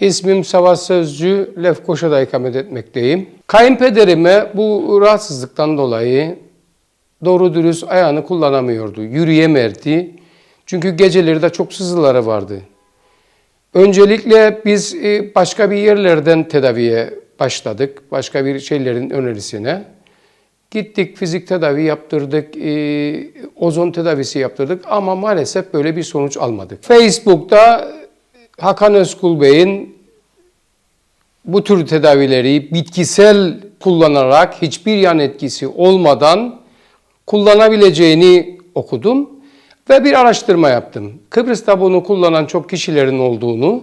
İsmim Savaş Sözcü, Lefkoşa'da ikamet etmekteyim. Kayınpederime bu rahatsızlıktan dolayı doğru dürüst ayağını kullanamıyordu, yürüyemerdi. Çünkü geceleri de çok sızıları vardı. Öncelikle biz e, başka bir yerlerden tedaviye başladık. Başka bir şeylerin önerisine. Gittik fizik tedavi yaptırdık, e, ozon tedavisi yaptırdık ama maalesef böyle bir sonuç almadık. Facebook'ta Hakan Özkul Bey'in bu tür tedavileri bitkisel kullanarak hiçbir yan etkisi olmadan kullanabileceğini okudum ve bir araştırma yaptım. Kıbrıs'ta bunu kullanan çok kişilerin olduğunu,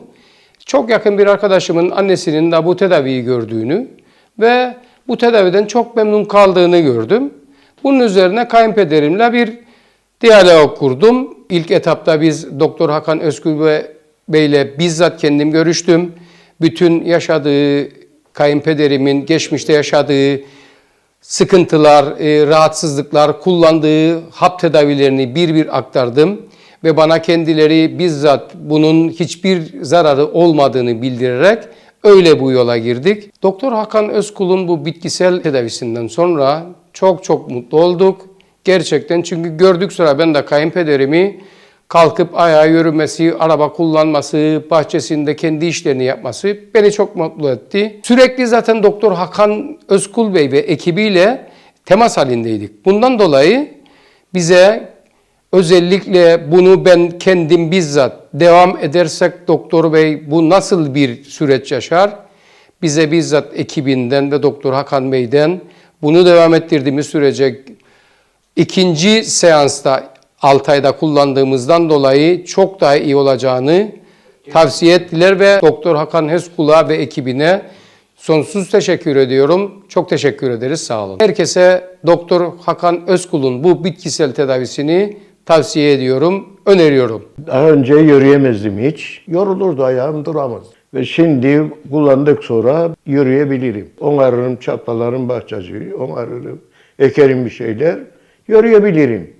çok yakın bir arkadaşımın annesinin de bu tedaviyi gördüğünü ve bu tedaviden çok memnun kaldığını gördüm. Bunun üzerine kayınpederimle bir diyalog kurdum. İlk etapta biz Doktor Hakan Özgül Bey'le bizzat kendim görüştüm. Bütün yaşadığı, kayınpederimin geçmişte yaşadığı sıkıntılar, e, rahatsızlıklar, kullandığı hap tedavilerini bir bir aktardım ve bana kendileri bizzat bunun hiçbir zararı olmadığını bildirerek öyle bu yola girdik. Doktor Hakan Özkul'un bu bitkisel tedavisinden sonra çok çok mutlu olduk. Gerçekten çünkü gördük sonra ben de kayınpederimi kalkıp ayağa yürümesi, araba kullanması, bahçesinde kendi işlerini yapması beni çok mutlu etti. Sürekli zaten Doktor Hakan Özkul Bey ve ekibiyle temas halindeydik. Bundan dolayı bize özellikle bunu ben kendim bizzat devam edersek Doktor Bey bu nasıl bir süreç yaşar? Bize bizzat ekibinden ve Doktor Hakan Bey'den bunu devam ettirdiğimiz sürece ikinci seansta 6 ayda kullandığımızdan dolayı çok daha iyi olacağını tavsiye ettiler ve Doktor Hakan Heskul'a ve ekibine sonsuz teşekkür ediyorum. Çok teşekkür ederiz. Sağ olun. Herkese Doktor Hakan Özkul'un bu bitkisel tedavisini tavsiye ediyorum, öneriyorum. Daha önce yürüyemezdim hiç. Yorulurdu ayağım duramaz. Ve şimdi kullandık sonra yürüyebilirim. Onarırım, çapalarım bahçeci, onarırım, ekerim bir şeyler. Yürüyebilirim.